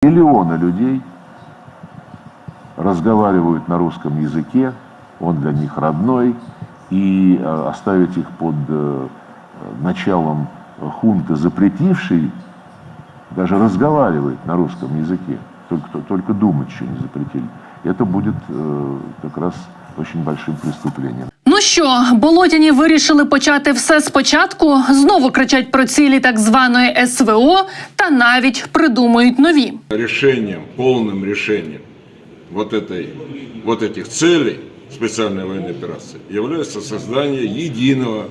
Миллионы людей разговаривают на русском языке, он для них родной, и э, оставить их под э, началом хунты, запретившей даже разговаривать на русском языке, только, только думать еще не запретили, это будет э, как раз очень большим преступлением. Ну що, болотяні вирішили почати все спочатку, знову кричать про цілі так званої СВО та навіть придумують нові. решением, полным решением вот, этой, вот этих целей специальной военной операции является создание единого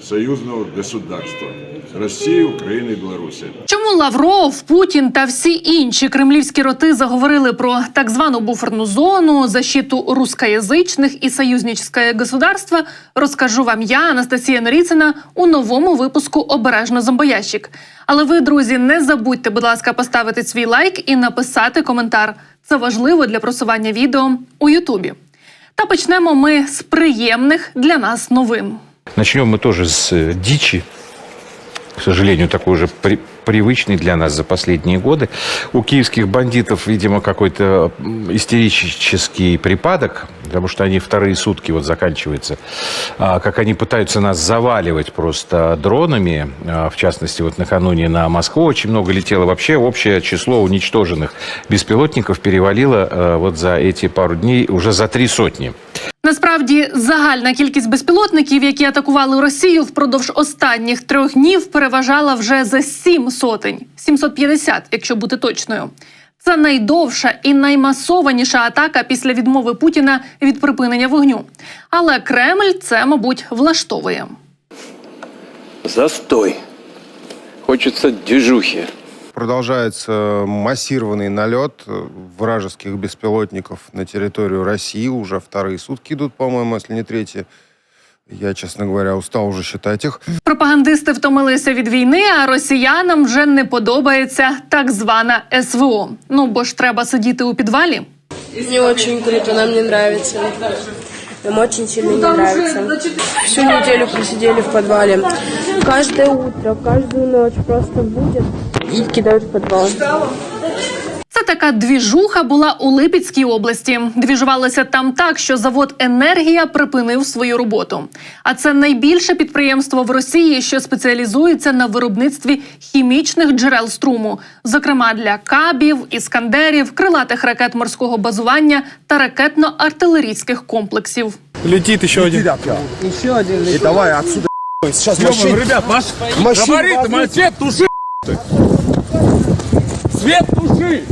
союзного государства России, Украины и Беларуси. Чому Лавров, Путін та всі інші кремлівські роти заговорили про так звану буферну зону, защиту рускоязичних і союзническое государства, розкажу вам я, Анастасія Норіцина, у новому випуску Обережно зомбоящик. Але ви, друзі, не забудьте, будь ласка, поставити свій лайк і написати коментар. Це важливо для просування відео у Ютубі. Та почнемо ми з приємних для нас новин. Начнем мы тоже с э, дичи, к сожалению, такой уже при- привычный для нас за последние годы. У киевских бандитов, видимо, какой-то истерический припадок, потому что они вторые сутки вот заканчиваются, а, как они пытаются нас заваливать просто дронами, а, в частности, вот накануне на Москву очень много летело. Вообще общее число уничтоженных беспилотников перевалило э, вот за эти пару дней уже за три сотни. Насправді загальна кількість безпілотників, які атакували Росію впродовж останніх трьох днів, переважала вже за сім сотень 750, якщо бути точною. Це найдовша і наймасованіша атака після відмови Путіна від припинення вогню. Але Кремль це, мабуть, влаштовує. Застой. Хочется движухи. Продолжается массированный налет э, вражеских беспилотников на территорию России. Уже вторые сутки идут, по-моему, если не третьи. Я, честно говоря, устал уже считать их. Пропагандисти втомилися від війни, а росіянам вже не подобається так звана СВО. Ну бо ж треба сидіти у підвалі. Не очень круто, нам не нравится. Нам очень сильно не нравится. Всю неделю просидели в подвале. Каждое утро, каждую ночь просто будет И кидают в подвал. Це така двіжуха була у Липецькій області. Двіжувалося там так, що завод Енергія припинив свою роботу. А це найбільше підприємство в Росії, що спеціалізується на виробництві хімічних джерел струму, зокрема для кабів, іскандерів, крилатих ракет морського базування та ракетно-артилерійських комплексів. Летит еще один. Еще один. И давай отсюда. Сейчас машин. Ребят, маш... Габариты, мой свет туши. Свет туши.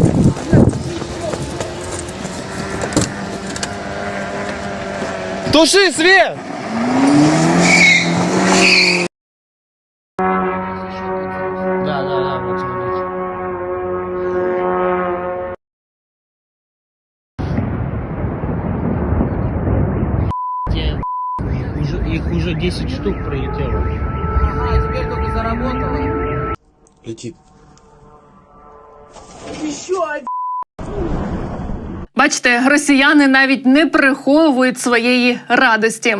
Туши свет! Да, да, да, вот смотрите. Уже, их уже 10 штук пролетело. Летит. Бачите, росіяни навіть не приховують своєї радості.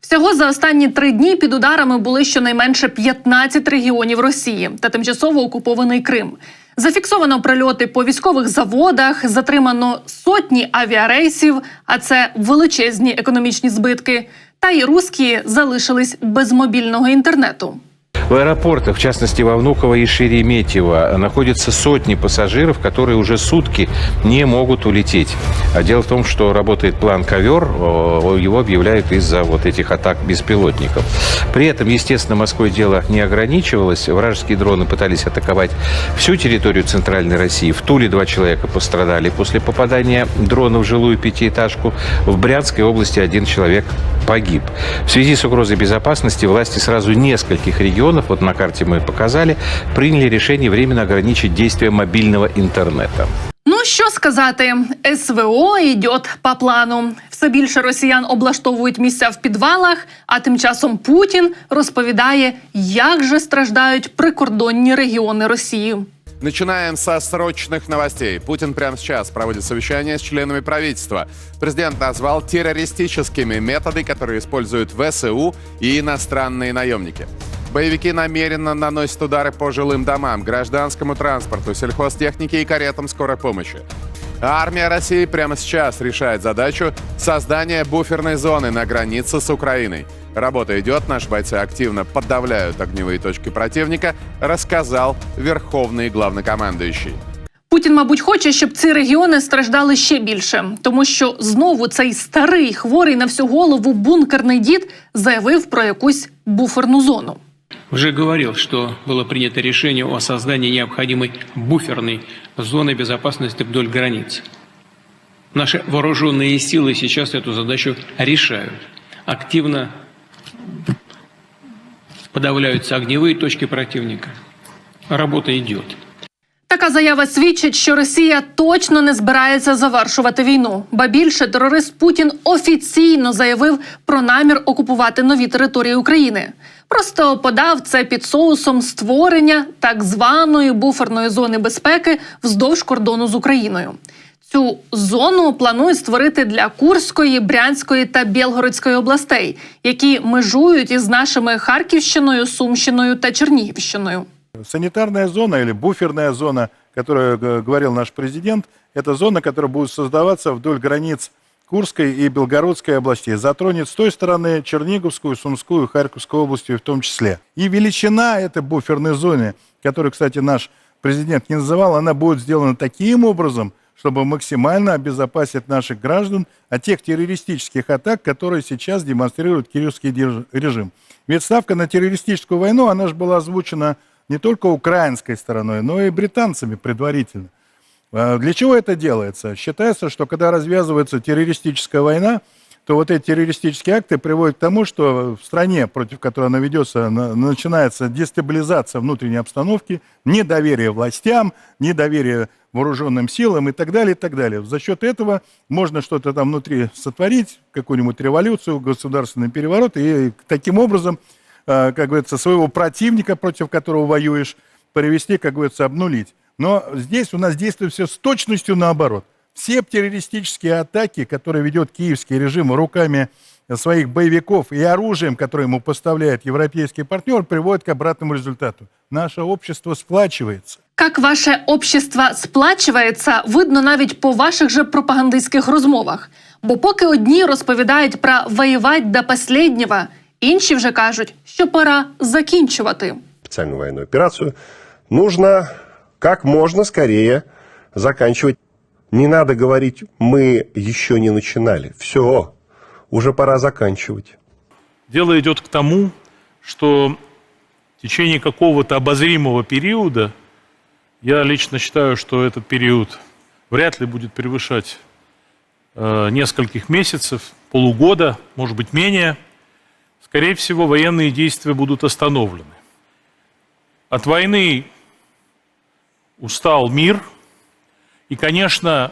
Всього за останні три дні під ударами були щонайменше 15 регіонів Росії та тимчасово окупований Крим. Зафіксовано прильоти по військових заводах, затримано сотні авіарейсів, а це величезні економічні збитки. Та й русські залишились без мобільного інтернету. В аэропортах, в частности во Внуково и Шереметьево, находятся сотни пассажиров, которые уже сутки не могут улететь. А дело в том, что работает план «Ковер», его объявляют из-за вот этих атак беспилотников. При этом, естественно, Москвой дело не ограничивалось. Вражеские дроны пытались атаковать всю территорию Центральной России. В Туле два человека пострадали после попадания дрона в жилую пятиэтажку. В Брянской области один человек погиб. В связи с угрозой безопасности власти сразу нескольких регионов, вот на карте мы показали, приняли решение временно ограничить действие мобильного интернета. Ну що сказати, СВО йде по плану. Все більше росіян облаштовують місця в підвалах, а тим часом Путін розповідає, як же страждають прикордонні регіони Росії. Начинаем со срочных новостей. Путин прямо сейчас проводит совещание с членами правительства. Президент назвал террористическими методы, которые используют ВСУ и иностранные наемники. Боевики намеренно наносят удары по жилым домам, гражданскому транспорту, сельхозтехнике и каретам скорой помощи. Армия России прямо сейчас решает задачу создания буферной зоны на границе с Украиной. Работа идет, наши бойцы активно подавляют огневые точки противника, рассказал верховный главнокомандующий. Путін, мабуть, хоче, щоб ці регіони страждали ще більше, тому що знову цей старий хворий на всю голову бункерний дід заявив про якусь буферну зону. Уже говорил, что было принято решение о создании необходимой буферной зоны безопасности вдоль границ. Наши вооруженные силы сейчас эту задачу решают. Активно подавляются огневые точки противника. Работа идет. Така заява свідчить, що Росія точно не збирається завершувати війну. Ба більше терорист Путін офіційно заявив про намір окупувати нові території України. Просто подав це під соусом створення так званої буферної зони безпеки вздовж кордону з Україною. Цю зону планують створити для Курської, Брянської та Білгородської областей, які межують із нашими Харківщиною, Сумщиною та Чернігівщиною. Санитарная зона или буферная зона, которую э, говорил наш президент, это зона, которая будет создаваться вдоль границ Курской и Белгородской областей. Затронет с той стороны Черниговскую, Сумскую, Харьковскую области в том числе. И величина этой буферной зоны, которую, кстати, наш президент не называл, она будет сделана таким образом, чтобы максимально обезопасить наших граждан от тех террористических атак, которые сейчас демонстрирует держ- режим. Ведь ставка на террористическую войну, она же была озвучена не только украинской стороной, но и британцами предварительно. А Для чего это делается? Считается, что когда развязывается террористическая война, то вот эти террористические акты приводят к тому, что в стране, против которой она ведется, на- начинается дестабилизация внутренней обстановки, недоверие властям, недоверие вооруженным силам и так далее, и так далее. За счет этого можно что-то там внутри сотворить, какую-нибудь революцию, государственный переворот, и таким образом, как говорится, своего противника, против которого воюешь, привести, как говорится, обнулить. Но здесь у нас действует все с точностью наоборот. Все террористические атаки, которые ведет киевский режим руками своих боевиков и оружием, которое ему поставляет европейский партнер, приводят к обратному результату. Наше общество сплачивается. Как ваше общество сплачується, видно навіть по ваших же пропагандистських розмовах. Бо поки одні розповідають про воювати до последнього, інші вже кажуть, що пора закінчувати. специальную военную операцию, нужно как можно скорее заканчивать. Не надо говорить, мы еще не начинали. Все, уже пора заканчивать. Дело идет к тому, что в течение какого-то обозримого периода, я лично считаю, что этот период вряд ли будет превышать э, нескольких месяцев, полугода, может быть менее, скорее всего, военные действия будут остановлены. От войны устал мир, и, конечно,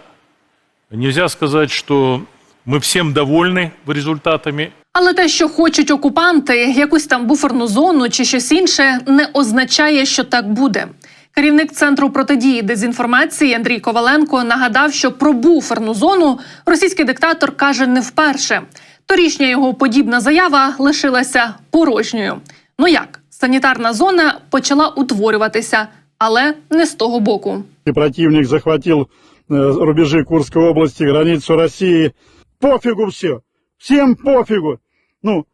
нельзя сказать, что мы всем довольны результатами Але те, що хочуть окупанти, якусь там буферну зону чи щось інше, не означає, що так буде. Керівник центру протидії дезінформації Андрій Коваленко нагадав, що про буферну зону російський диктатор каже не вперше. Торішня його подібна заява лишилася порожньою. Ну як санітарна зона почала утворюватися, але не з того боку. Противник захватив е, рубежі Курської області, границю Росії. Пофігу все. всім пофігу. Ну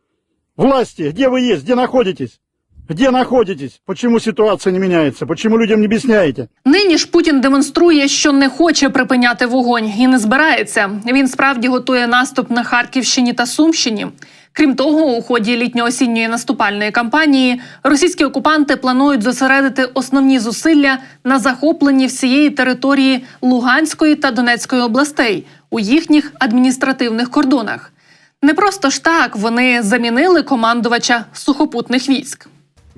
власті, де ви є, де знаходитесь? Где находитесь? Почему ситуация не меняется? Почему людям не объясняете? Нині ж Путін демонструє, що не хоче припиняти вогонь і не збирається. Він справді готує наступ на Харківщині та Сумщині. Крім того, у ході літньо-осінньої наступальної кампанії російські окупанти планують зосередити основні зусилля на захопленні всієї території Луганської та Донецької областей у їхніх адміністративних кордонах. Не просто ж так вони замінили командувача сухопутних військ.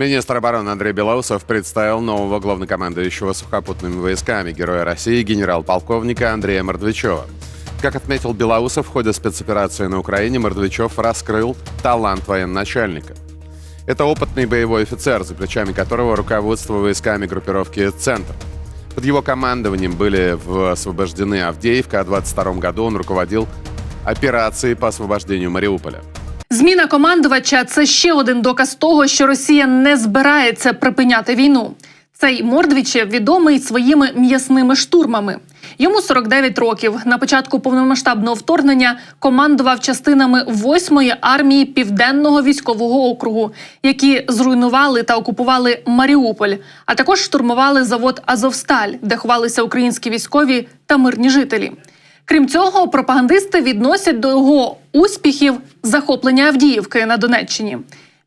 Министр обороны Андрей Белоусов представил нового главнокомандующего сухопутными войсками Героя России генерал-полковника Андрея Мордвичева. Как отметил Белоусов, в ходе спецоперации на Украине Мордвичев раскрыл талант военачальника. Это опытный боевой офицер, за плечами которого руководство войсками группировки «Центр». Под его командованием были освобождены Авдеевка, а в 22 году он руководил операцией по освобождению Мариуполя. Зміна командувача це ще один доказ того, що Росія не збирається припиняти війну. Цей Мордвічев відомий своїми м'ясними штурмами. Йому 49 років. На початку повномасштабного вторгнення командував частинами 8-ї армії Південного військового округу, які зруйнували та окупували Маріуполь, а також штурмували завод Азовсталь, де ховалися українські військові та мирні жителі. Крім цього, пропагандисти відносять до його успіхів захоплення Авдіївки на Донеччині.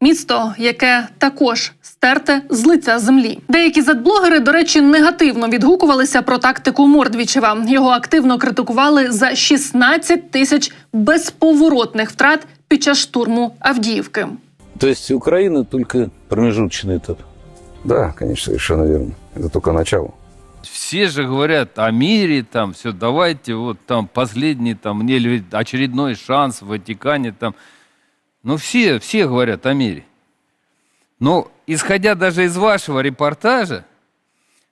Місто, яке також стерте з лиця землі. Деякі задблогери, до речі, негативно відгукувалися про тактику Мордвічева. Його активно критикували за 16 тисяч безповоротних втрат під час штурму Авдіївки. То есть Украина только промежуточный этап? Да, конечно, совершенно верно. Это только начало. Все же говорят о мире, там, все, давайте, вот там, последний, там, мне очередной шанс в Ватикане, там. Ну, все, все говорят о мире. Но, исходя даже из вашего репортажа,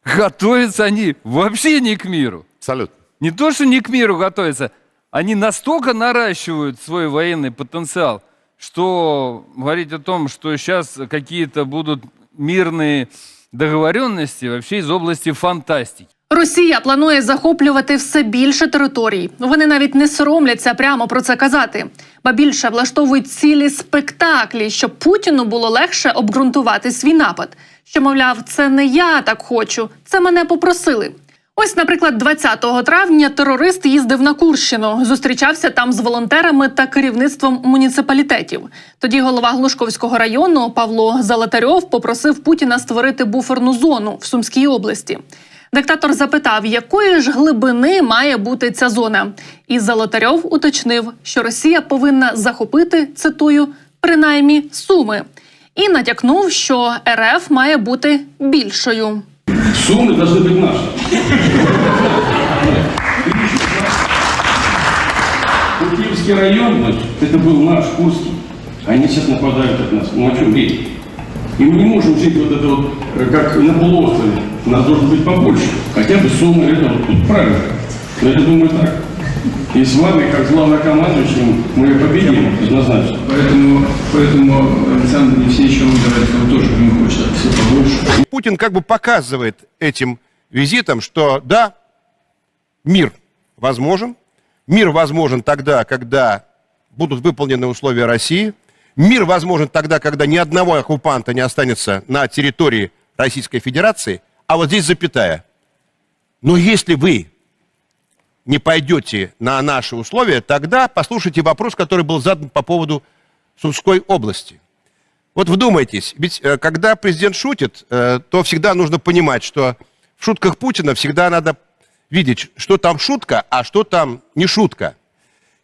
готовятся они вообще не к миру. Абсолютно. Не то, что не к миру готовятся, они настолько наращивают свой военный потенциал, что говорить о том, что сейчас какие-то будут мирные договоренности, вообще из области фантастики. Росія планує захоплювати все більше територій. Вони навіть не соромляться прямо про це казати. Ба більше влаштовують цілі спектаклі, щоб Путіну було легше обґрунтувати свій напад. Що, мовляв, це не я так хочу, це мене попросили. Ось, наприклад, 20 травня терорист їздив на Курщину, зустрічався там з волонтерами та керівництвом муніципалітетів. Тоді голова Глушковського району Павло Залатарьов попросив Путіна створити буферну зону в Сумській області. Диктатор запитав, якої ж глибини має бути ця зона. І Золотарьов уточнив, що Росія повинна захопити цитую принаймні суми, і натякнув, що РФ має бути більшою. Суммы должны быть наши. Куртьевский район, значит, это был наш Курский. Они сейчас нападают от нас. Ну о чем речь? И мы не можем жить вот это вот, э, как на полуострове. У нас должно быть побольше. Хотя бы суммы это вот правильно. Но я думаю так. И с вами, как главнокомандующим, мы победим однозначно. Поэтому, поэтому Александр Евсеевич выбирает, он тоже не хочет все побольше. Путин как бы показывает этим визитом, что да, мир возможен. Мир возможен тогда, когда будут выполнены условия России. Мир возможен тогда, когда ни одного оккупанта не останется на территории Российской Федерации. А вот здесь запятая. Но если вы не пойдете на наши условия, тогда послушайте вопрос, который был задан по поводу Сумской области. Вот вдумайтесь, ведь э, когда президент шутит, э, то всегда нужно понимать, что в шутках Путина всегда надо видеть, что там шутка, а что там не шутка.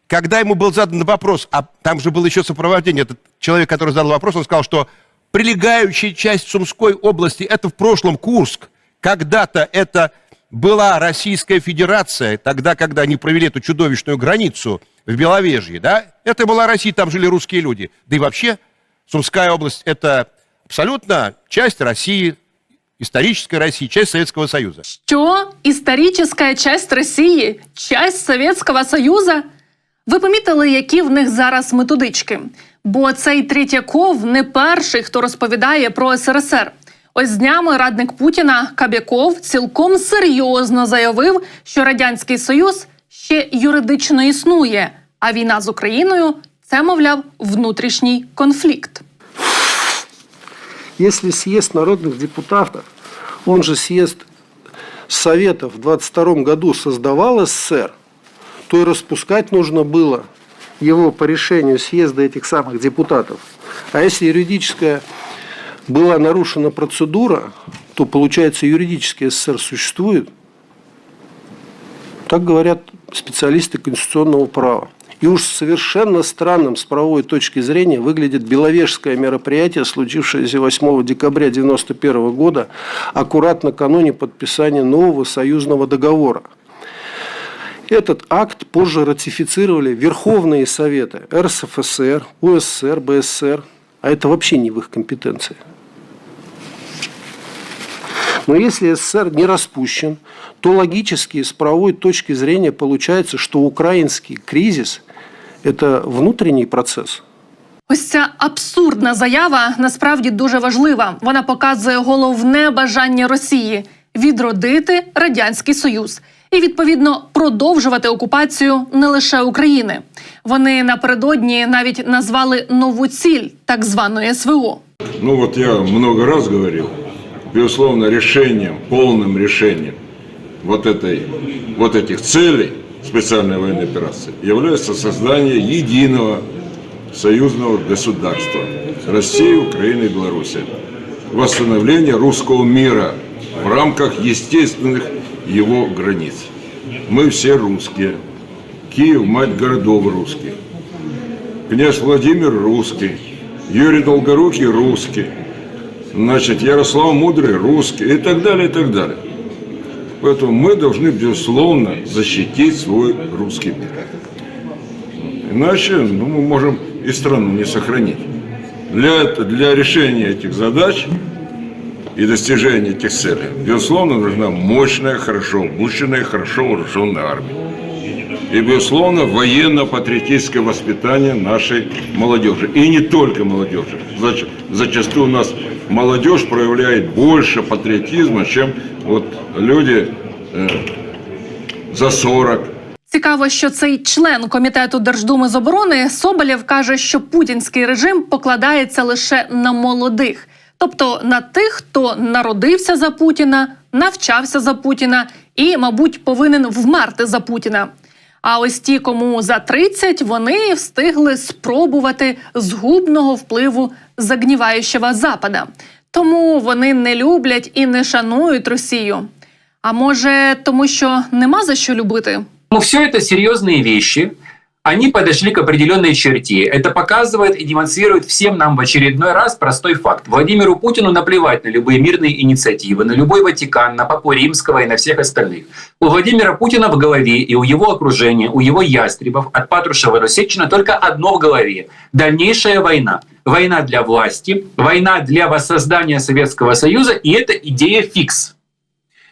Когда ему был задан вопрос, а там же было еще сопровождение, этот человек, который задал вопрос, он сказал, что прилегающая часть Сумской области, это в прошлом Курск, когда-то это была Российская Федерация, тогда, когда они провели эту чудовищную границу в Беловежье, да, это была Россия, там жили русские люди. Да и вообще, Сумская область – это абсолютно часть России, исторической России, часть Советского Союза. Що історична часть Росії, часть Совєтського Союзу? Ви помітили, які в них зараз методички? Бо цей Третьяков не перший, хто розповідає про СРСР. Ось з днями радник Путіна Кабяков цілком серйозно заявив, що радянський союз ще юридично існує, а війна з Україною це, мовляв, внутрішній конфлікт. Если съезд народных депутатов, он же съезд Советов в 22 году создавал СССР, то и распускать нужно было его по решению съезда этих самых депутатов. А если юридическая была нарушена процедура, то, получается, юридически СССР существует. Так говорят специалисты конституционного права. И уж совершенно странным с правовой точки зрения выглядит Беловежское мероприятие, случившееся 8 декабря 1991 года, аккурат накануне подписания нового союзного договора. Этот акт позже ратифицировали Верховные Советы РСФСР, УССР, БССР, а это вообще не в их компетенции. Но если СССР не распущен, то логически с правовой точки зрения получается, что украинский кризис – это внутренний процесс. Ось ця абсурдна заява насправді дуже важлива. Вона показує головне бажання Росії відродити радянський союз і відповідно продовжувати окупацію не лише України. Вони напередодні навіть назвали нову ціль так званої СВО. Ну вот я много раз говорил, безусловно, решением, полным решением вот, этой, вот этих целей специальной военной операции является создание единого союзного государства России, Украины и Беларуси. Восстановление русского мира в рамках естественных его границ. Мы все русские. Киев – мать городов русских. Князь Владимир русский. Юрий Долгорукий русский. Значит, Ярослав Мудрый русский. И так далее, и так далее. Поэтому мы должны, безусловно, защитить свой русский мир. Иначе ну, мы можем и страну не сохранить. Для, для решения этих задач и достижения этих целей, безусловно, нужна мощная, хорошо обученная, хорошо вооруженная армия. И, безусловно, военно-патриотическое воспитание нашей молодежи. И не только молодежи. Зач- Зачастую у нас молодежь проявляет больше патриотизма, чем вот люди э, за 40, Цікаво, що цей член комітету Держдуми з оборони Соболєв каже, що путінський режим покладається лише на молодих, тобто на тих, хто народився за Путіна, навчався за Путіна і, мабуть, повинен вмерти за Путіна. А ось ті, кому за 30, вони встигли спробувати згубного впливу загніваючого Запада. Тому вони не люблять і не шанують Росію. А може, тому що нема за що любити? Ну, все это серьезные вещи. Они подошли к определенной черте. Это показывает и демонстрирует всем нам в очередной раз простой факт. Владимиру Путину наплевать на любые мирные инициативы, на любой Ватикан, на Папу Римского и на всех остальных. У Владимира Путина в голове и у его окружения, у его ястребов от Патрушева до Сечина только одно в голове. Дальнейшая война. Война для власти, война для воссоздания Советского Союза, и это идея фикс.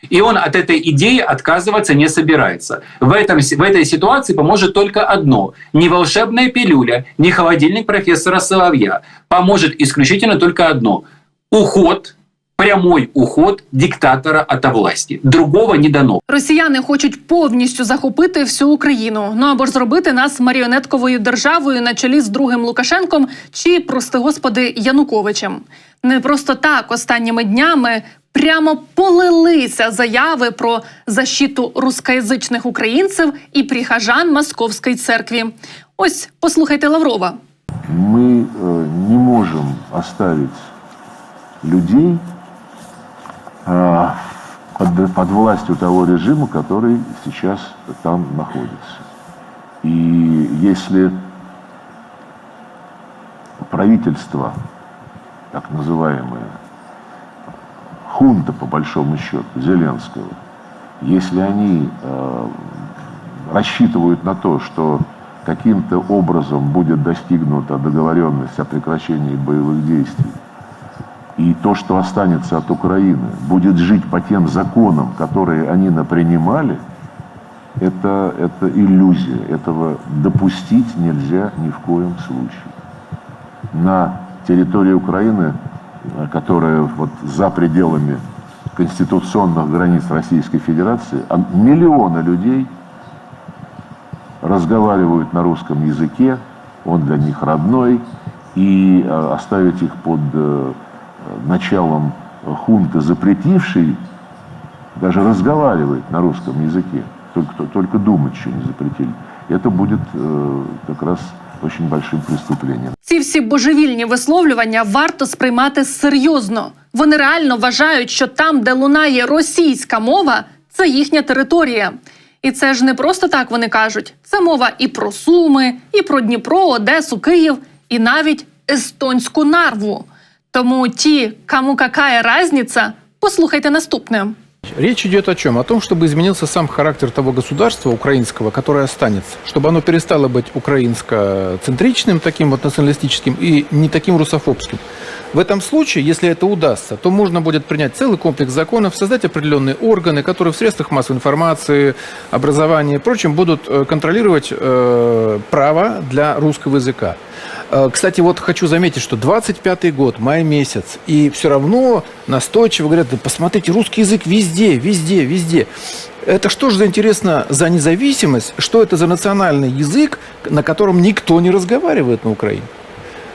И он от этой идеи отказываться не собирается. В, этом, в этой ситуации поможет только одно. Не волшебная пилюля, не холодильник профессора Соловья. Поможет исключительно только одно. Уход, прямой уход диктатора от власти. Другого не дано. Росіяни хочуть повністю захопити всю Україну, ну або ж зробити нас маріонетковою державою на чолі з другим Лукашенком чи, прости господи, Януковичем. Не просто так останніми днями прямо полилися заяви про защиту рускоязичних українців і прихожан Московської церкві. Ось послухайте Лаврова. Мы э, не можем оставить людей э, Под, под властью того режима, который сейчас там находится. И если правительство, так называемое, хунта, по большому счету, Зеленского, если они э, рассчитывают на то, что каким-то образом будет достигнута договоренность о прекращении боевых действий, и то, что останется от Украины, будет жить по тем законам, которые они напринимали, это, это иллюзия. Этого допустить нельзя ни в коем случае. На территории Украины, э, которая вот за пределами конституционных границ Российской Федерации, а миллионы людей разговаривают на русском языке, он для них родной, и э, оставить их под э, началом хунты, запретившей даже разговаривать на русском языке, только, только думать еще не запретили, это будет э, как раз очень большим преступлением. Ці всі божевільні висловлювання варто сприймати серйозно. Вони реально вважають, що там, де лунає російська мова, це їхня територія. І це ж не просто так вони кажуть. Це мова і про Суми, і про Дніпро, Одесу, Київ, і навіть естонську нарву. Тому ті, кому какая разниця, послухайте наступне. Речь идет о чем? О том, чтобы изменился сам характер того государства украинского, которое останется. Чтобы оно перестало быть украинско-центричным, таким вот националистическим, и не таким русофобским. В этом случае, если это удастся, то можно будет принять целый комплекс законов, создать определенные органы, которые в средствах массовой информации, образования и прочем будут э, контролировать э, право для русского языка. Э, Кстати, вот хочу заметить, что 25-й год, май месяц, и все равно настойчиво говорят, да посмотрите, русский язык везде, везде, везде. Это что же за интересно за независимость? Что это за национальный язык, на котором никто не разговаривает на Украине?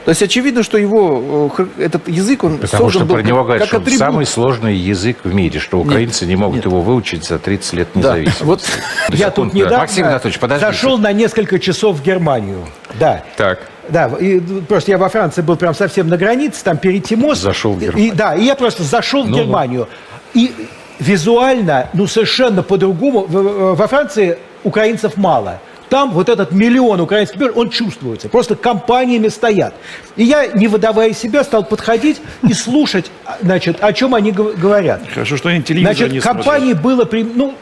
То есть очевидно, что его э, этот язык он Потому создан что был про него говорят, как атрибут. самый сложный язык в мире, что украинцы не могут его выучить за 30 лет Да, независимости. вот Я тут недавно Максим Анатольевич, подождите. зашел на несколько часов в Германию. Да. Так. Да, и просто я во Франции был прям совсем на границе, там перейти мост. Зашел в Германию. И, да, и я просто зашел в Ну, Германию. И визуально, ну совершенно по-другому. В- Во Франции украинцев мало. Там вот этот миллион украинских, он чувствуется. Просто компаниями стоят. И я, не выдавая себя, стал подходить и слушать, значит, о чем они гов- говорят. Хорошо, что они телевизор Значит, не компаний было, при- ну,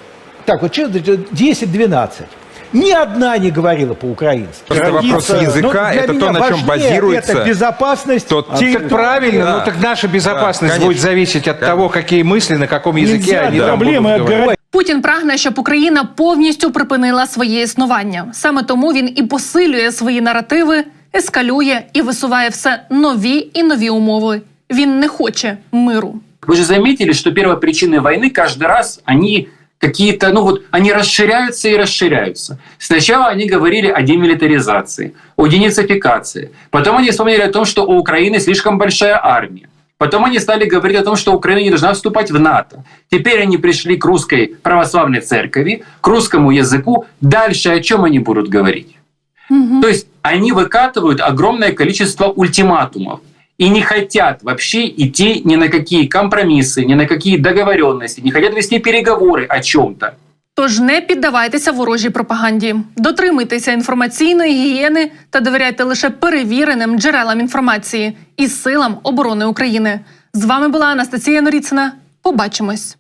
так вот, честно, 10-12 Ни одна не говорила по-украински. Просто вопрос Граница, языка ну, для это то, меня на чем важнее базируется Это безопасность. тот- А, территории. так правильно, Да. ну так наша безопасность Да, будет зависеть от того, какие мысли, на каком языке Нельзя, они да. там Проблемы будут говорить. Путін прагне, щоб Україна повністю припинила своє існування. Саме тому він і посилює свої наративи, ескалює і висуває все нові і нові умови. Він не хоче миру. Вы же заметили, что первопричины войны каждый раз, они какие-то, ну вот, они расширяются и расширяются. Сначала они говорили о демилитаризации, о денацификации. Потом они вспомнили о том, что у Украины слишком большая армия. Потом они стали говорить о том, что Украина не должна вступать в НАТО. Теперь они пришли к русской православной церкви, к русскому языку. Дальше о чем они будут говорить? То есть они выкатывают огромное количество ультиматумов и не хотят вообще идти ни на какие компромиссы, ни на какие договоренности, не хотят вести переговоры о чем-то. Тож не піддавайтеся ворожій пропаганді, дотримуйтеся інформаційної гігієни та довіряйте лише перевіреним джерелам інформації і силам оборони України. З вами була Анастасія Норіцина. Побачимось.